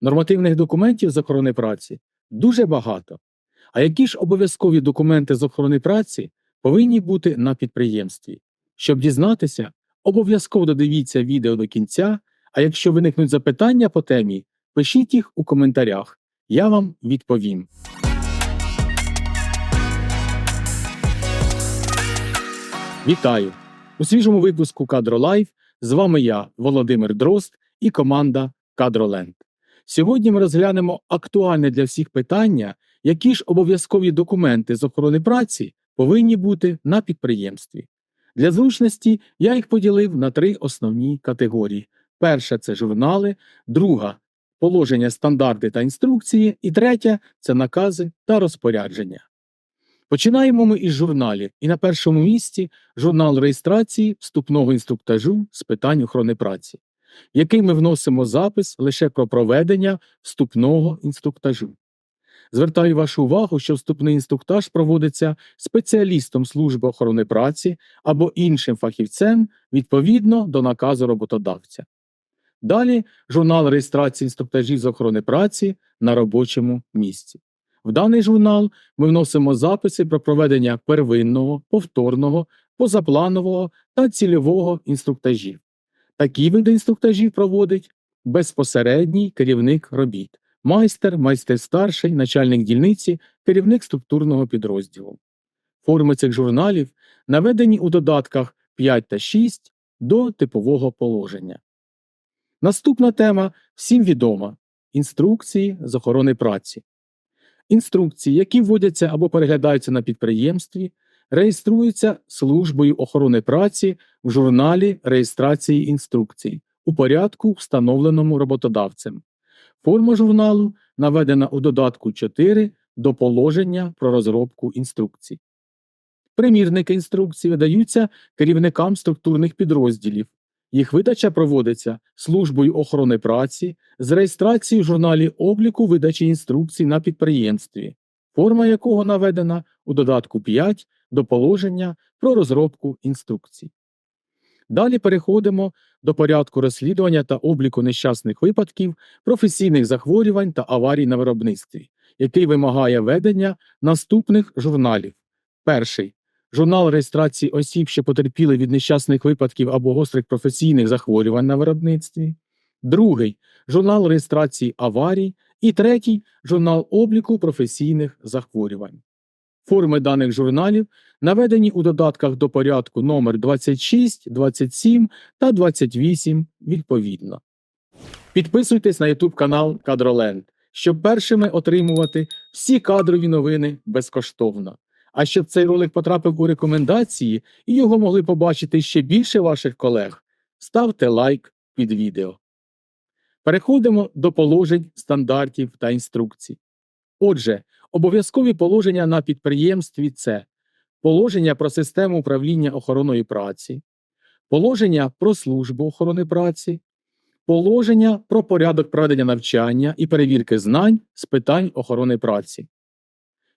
Нормативних документів з охорони праці дуже багато. А які ж обов'язкові документи з охорони праці повинні бути на підприємстві? Щоб дізнатися, обов'язково додивіться відео до кінця, а якщо виникнуть запитання по темі, пишіть їх у коментарях. Я вам відповім. Вітаю! У свіжому випуску Кадро Лайф з вами я, Володимир Дрозд і команда Кадроленд. Сьогодні ми розглянемо актуальне для всіх питання, які ж обов'язкові документи з охорони праці повинні бути на підприємстві. Для зручності я їх поділив на три основні категорії: перша це журнали, друга положення, стандарти та інструкції, і третя це накази та розпорядження. Починаємо ми із журналів, і на першому місці журнал реєстрації вступного інструктажу з питань охорони праці, який ми вносимо запис лише про проведення вступного інструктажу. Звертаю вашу увагу, що вступний інструктаж проводиться спеціалістом служби охорони праці або іншим фахівцем відповідно до наказу роботодавця. Далі журнал реєстрації інструктажів з охорони праці на робочому місці. В даний журнал ми вносимо записи про проведення первинного, повторного, позапланового та цільового інструктажів. Такі види інструктажів проводить безпосередній керівник робіт, майстер, майстер старший, начальник дільниці, керівник структурного підрозділу. Форми цих журналів наведені у додатках 5 та 6 до типового положення. Наступна тема всім відома інструкції з охорони праці. Інструкції, які вводяться або переглядаються на підприємстві, реєструються службою охорони праці в журналі реєстрації інструкцій у порядку, встановленому роботодавцем. Форма журналу наведена у додатку 4 до положення про розробку інструкцій. Примірники інструкцій видаються керівникам структурних підрозділів. Їх видача проводиться службою охорони праці з реєстрацією в журналі обліку видачі інструкцій на підприємстві, форма якого наведена у додатку 5 до положення про розробку інструкцій. Далі переходимо до порядку розслідування та обліку нещасних випадків, професійних захворювань та аварій на виробництві, який вимагає ведення наступних журналів. Перший журнал реєстрації осіб, що потерпіли від нещасних випадків або гострих професійних захворювань на виробництві, другий журнал реєстрації аварій і третій журнал обліку професійних захворювань. Форми даних журналів наведені у додатках до порядку номер 26, 27 та 28 відповідно. Підписуйтесь на YouTube канал Кадроленд, щоб першими отримувати всі кадрові новини безкоштовно. А щоб цей ролик потрапив у рекомендації і його могли побачити ще більше ваших колег, ставте лайк під відео. Переходимо до положень, стандартів та інструкцій. Отже, обов'язкові положення на підприємстві це положення про систему управління охороною праці, положення про службу охорони праці, положення про порядок проведення навчання і перевірки знань з питань охорони праці.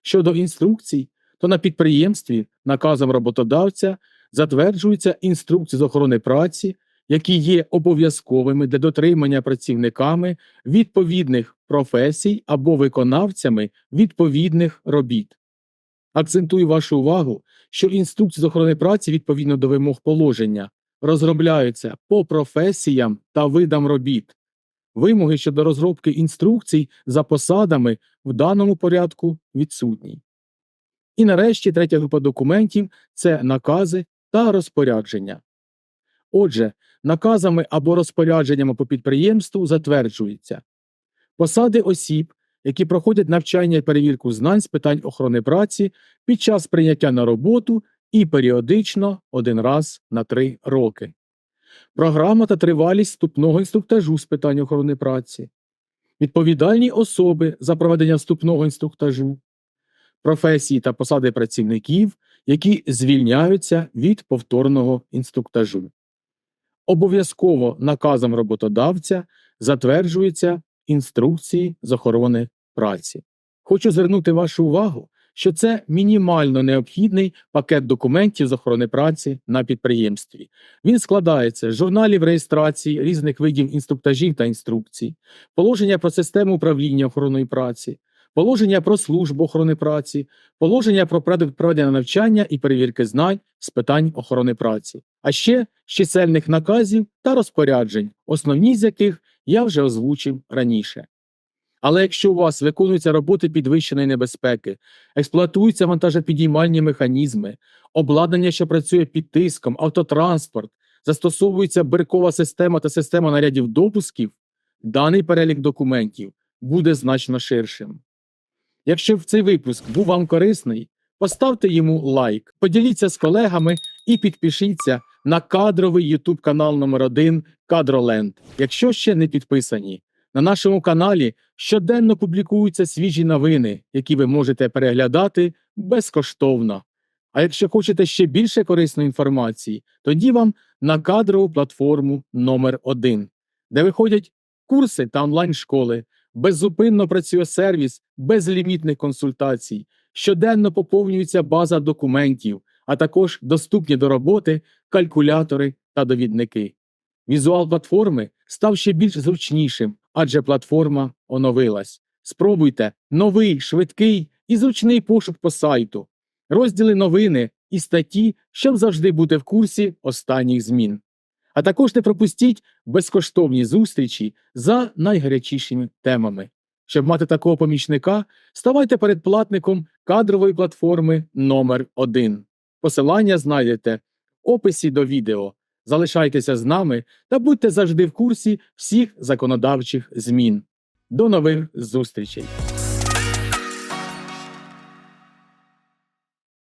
Щодо інструкцій, то на підприємстві наказом роботодавця затверджуються інструкції з охорони праці, які є обов'язковими для дотримання працівниками відповідних професій або виконавцями відповідних робіт. Акцентую вашу увагу, що інструкції з охорони праці відповідно до вимог положення розробляються по професіям та видам робіт. Вимоги щодо розробки інструкцій за посадами в даному порядку відсутні. І нарешті третя група документів це накази та розпорядження. Отже, наказами або розпорядженнями по підприємству затверджується посади осіб, які проходять навчання і перевірку знань з питань охорони праці під час прийняття на роботу і періодично один раз на три роки. Програма та тривалість вступного інструктажу з питань охорони праці, відповідальні особи за проведення вступного інструктажу, професії та посади працівників, які звільняються від повторного інструктажу. Обов'язково наказом роботодавця затверджуються інструкції з охорони праці. Хочу звернути вашу увагу, що це мінімально необхідний пакет документів з охорони праці на підприємстві. Він складається з журналів реєстрації різних видів інструктажів та інструкцій, положення про систему управління охороною праці, положення про службу охорони праці, положення про проведення навчання і перевірки знань з питань охорони праці, а ще чисельних наказів та розпоряджень, основні з яких я вже озвучив раніше. Але якщо у вас виконуються роботи підвищеної небезпеки, експлуатуються вантажопідіймальні механізми, обладнання, що працює під тиском, автотранспорт, застосовується биркова система та система нарядів допусків, даний перелік документів буде значно ширшим. Якщо цей випуск був вам корисний, поставте йому лайк, поділіться з колегами і підпишіться на кадровий YouTube канал номер 1 Кадроленд, якщо ще не підписані. На нашому каналі щоденно публікуються свіжі новини, які ви можете переглядати безкоштовно. А якщо хочете ще більше корисної інформації, тоді вам на кадрову платформу номер 1 де виходять курси та онлайн-школи, беззупинно працює сервіс безлімітних консультацій, щоденно поповнюється база документів, а також доступні до роботи калькулятори та довідники. Візуал платформи став ще більш зручнішим, адже платформа оновилась. Спробуйте новий, швидкий і зручний пошук по сайту, розділи новини і статті, щоб завжди бути в курсі останніх змін. А також не пропустіть безкоштовні зустрічі за найгарячішими темами. Щоб мати такого помічника, ставайте передплатником кадрової платформи номер 1 Посилання знайдете в описі до відео. Залишайтеся з нами та будьте завжди в курсі всіх законодавчих змін. До нових зустрічей!